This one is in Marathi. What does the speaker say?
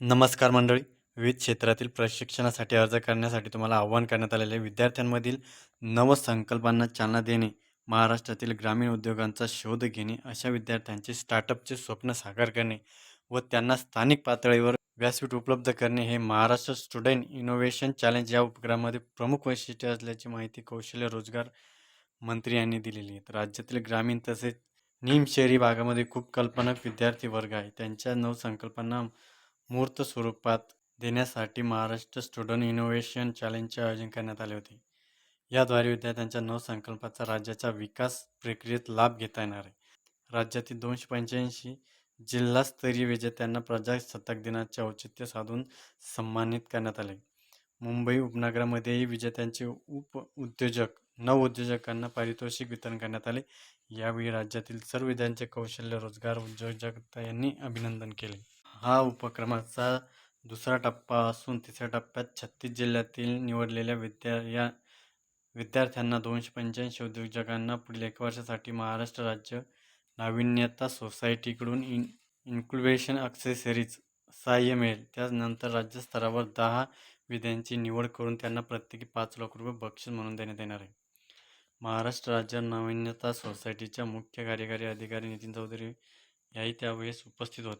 नमस्कार मंडळी. विविध क्षेत्रातील प्रशिक्षणासाठी अर्ज करण्यासाठी तुम्हाला आवाहन करण्यात आलेले आहे. विद्यार्थ्यांमधील नवसंकल्पांना चालना देणे महाराष्ट्रातील ग्रामीण उद्योगांचा शोध घेणे अशा विद्यार्थ्यांचे स्टार्टअपचे स्वप्न साकार करणे व त्यांना स्थानिक पातळीवर व्यासपीठ उपलब्ध करणे हे महाराष्ट्र स्टुडंट इनोव्हेशन चॅलेंज या उपक्रमामध्ये प्रमुख वैशिष्ट्य असल्याची माहिती कौशल्य रोजगार मंत्री यांनी दिलेली आहे. राज्यातील ग्रामीण तसेच निम शहरी भागामध्ये खूप कल्पनक विद्यार्थी वर्ग आहे. त्यांच्या नवसंकल्पांना मूर्त स्वरूपात देण्यासाठी महाराष्ट्र स्टुडंट इनोव्हेशन चॅलेंजचे आयोजन करण्यात आले होते. याद्वारे विद्यार्थ्यांच्या नवसंकल्पाचा राज्याच्या विकास प्रक्रियेत लाभ घेता येणार आहे. राज्यातील दोनशे पंच्याऐंशी जिल्हास्तरीय विजेत्यांना प्रजासत्ताक दिनाचे औचित्य साधून सन्मानित करण्यात आले. मुंबई उपनगरामध्येही विजेत्यांचे उप उद्योजक नव उद्योजकांना पारितोषिक वितरण करण्यात आले. यावेळी राज्यातील सर्व विद्यांचे कौशल्य रोजगार उद्योजकता यांनी अभिनंदन केले. हा उपक्रमाचा दुसरा टप्पा असून तिसऱ्या टप्प्यात छत्तीस जिल्ह्यातील निवडलेल्या विद्या या विद्यार्थ्यांना दोनशे पंच्याऐंशी उद्योजकांना पुढील एक वर्षासाठी महाराष्ट्र राज्य नाविन्यता सोसायटीकडून इन इन्क्युबेशन ॲक्सेसरीज सहाय्य मिळेल. त्यानंतर राज्यस्तरावर दहा विद्यांची निवड करून त्यांना प्रत्येकी पाच लाख रुपये बक्षीस म्हणून देण्यात येणार आहे. महाराष्ट्र राज्य नाविन्यता सोसायटीच्या मुख्य कार्यकारी अधिकारी नितीन चौधरी याही त्यावेळेस उपस्थित होत्या.